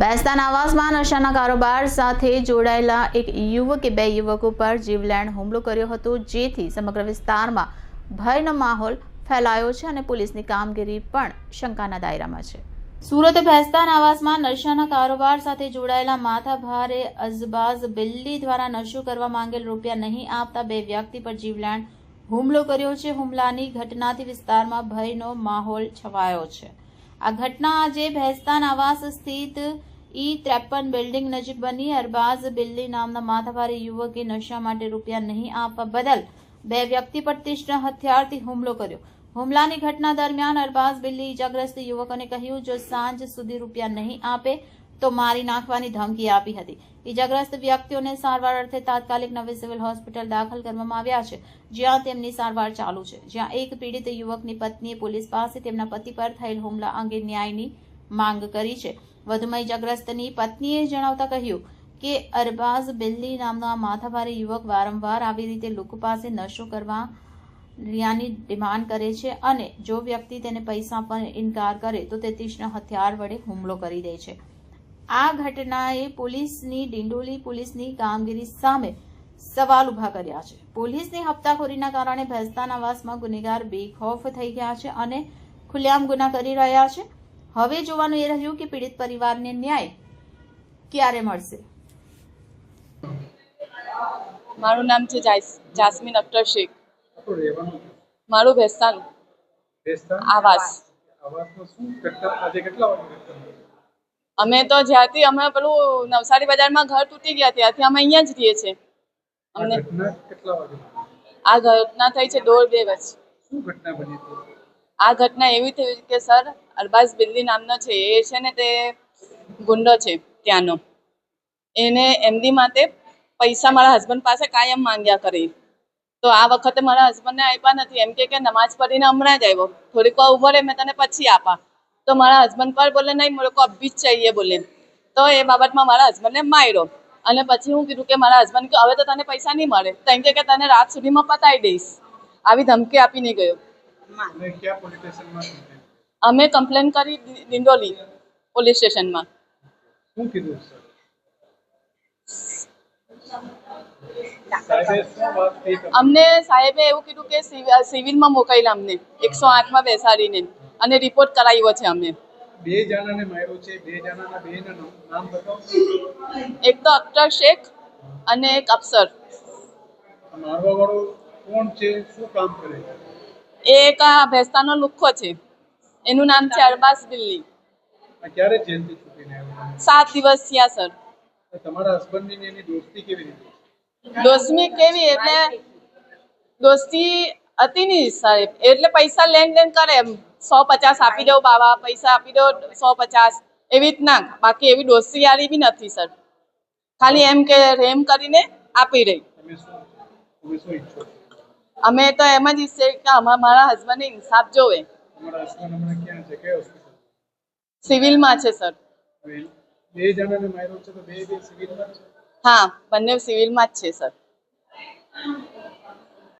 બેસ્તાન આવાસમાં નશાના કારોબાર સાથે જોડાયેલા એક યુવકે બે યુવકો પર જીવલેણ હુમલો કર્યો હતો, જેથી સમગ્ર વિસ્તારમાં ભયનો માહોલ ફેલાયો છે અને પોલીસની કામગીરી પણ શંકાના દાયરામાં છે. સુરત ભેસ્તાન આવાસમાં નશાના કારોબાર સાથે જોડાયેલા માથાભારે અઝબાઝ બિલ્લી દ્વારા નશો કરવા માંગેલ રૂપિયા નહીં આપતા બે વ્યક્તિ પર જીવલેણ હુમલો કર્યો છે. હુમલાની ઘટનાથી વિસ્તારમાં ભયનો માહોલ છવાયો છે. આ ઘટના આજે ભેસ્તાન આવાસ સ્થિત ઈ ત્રેપન બિલ્ડિંગ નજીક બની. અરબાઝ બિલ્લી નામના માથાભારી યુવકે નશા માટે રૂપિયા નહીં આપવા બદલ બે વ્યક્તિ પર તીક્ષ્ણ હથિયારથી હુમલો કર્યો. હુમલાની ઘટના દરમિયાન અરબાઝ બિલ્લી ઇજાગ્રસ્ત યુવકોને કહ્યું, જો સાંજ સુધી રૂપિયા નહીં આપે તો મારી નાખવાની ધમકી આપી હતી. ઇજાગ્રસ્ત વ્યક્તિઓને સારવાર અર્થે તાત્કાલિક નવી સિવિલ હોસ્પિટલ દાખલ કરવામાં આવ્યા છે, જ્યાં તેમની સારવાર ચાલુ છે. જ્યાં એક પીડિત યુવકની પત્નીએ પોલીસ પાસે તેમના પતિ પર થયેલ હુમલા અંગે ન્યાયની માંગ કરી છે. વધુમાં ઇજાગ્રસ્તની પત્નીએ જણાવતા કહ્યું કે, અરબાઝ બિલ્લી નામનો આ માથાભારે યુવક વારંવાર આવી રીતે લોકો પાસે નશો કરવા રિયાની ડિમાન્ડ કરે છે અને જો વ્યક્તિ તેને પૈસા પર ઇનકાર કરે, તો તે તીક્ષ્ણ હથિયાર વડે હુમલો કરી દે છે. આ ઘટનાએ પોલીસની ડિંડોલી પોલીસની કામગીરી સામે સવાલ ઊભા કર્યા છે. પોલીસની હપ્તાખોરીના કારણે ભેસ્તાન વાસમાં ગુનેગાર બેખોફ થઈ ગયા છે અને ખુલ્લેઆમ ગુના કરી રહ્યા છે. હવે જોવાનું એ રહ્યું કે પીડિત પરિવારને ન્યાય ક્યારે મળશે? મારું નામ છે જાસ- જાસ્મીન અખ્તર શેખ. મારું ભેસ્તાન આવાસ. અમે તો જ્યારથી અમે પેલું નવસારી બજારમાં ઘર તૂટી ગયા ત્યારથી અમે અહીંયા જ રહીએ છીએ. અમને? આ ઘટના થઈ છે દોઢ બે હતી? આ ઘટના એવી થઈ કે સર અરબાઝ બિલ્લી નામનો છે એ છે ને તે ગુંડો છે ત્યાંનો. એને એમની માટે પૈસા મારા હસબન્ડ પાસે કાયમ માંગ્યા કરી. તો આ વખતે મારા હસબન્ડને આપ્યા નથી એમ કે કે નમાઝ પઢીને હમણાં જ આવ્યો. થોડીક વાર ઊભો રહે મેં તને પછી આપા. તો મારા હસબન્ડ પર બોલે નહીં મેરે કો અભી જ ચાહીએ બોલે. તો એ બાબતમાં મારા હસબન્ડને માર્યો. અને પછી હું કીધું કે મારા હસબન્ડ કે હવે તો તને પૈસા નહીં મળે. તો કે તને રાત સુધીમાં પતાવી દઈશ. આવી ધમકી આપીને ગયો? અમે કમ્પ્લેન કરી દિંડોલી પોલીસ સ્ટેશનમાં શું કીધું? અમને સાહેબે એવું કીધું કે સિવિ- સિવિલમાં મોકલેલા અમને. એકસો આઠમાં બેસાડીને. અને રિપોર્ટ કરાવ્યો છે અમે. બે જણાને માર્યો છે બે જણાના બે નામ બતાવો. એક તો અખ્તર શેખ અને એક અફસર. મારવા વાળો કોણ છે? શું કામ કરે એ એક આ ભેસ્તાનો લુખ્ખો છે. એનું નામ છે અરબાસ દિલ્હી ક્યારે જેલથી છૂટીને આવ્યો? સાત દિવસ થયા સર. તમારા હસબન્ડની એની દોસ્તી કેવી રીતે? દોસ્તી કેવી એટલે દોસ્તી હતી નહીં સાહેબ. એટલે પૈસા લેન દેન કરે એમ. સો પચાસ આપી દો બાવા, પૈસા આપી દો, સો પચાસ. એવી રીતના. બાકી એવી દોસ્તીયારી બી નથી, સર. ખાલી એમ કે રેમ કરીને આપી રહી. અમે તો એમ જ ઈચ્છે કે અમારા મારા હસબન્ડને ઇન્સાફ જોવે. સિવિલમાં છે, સર. હા, બંને સિવિલમાં જ છે, સર.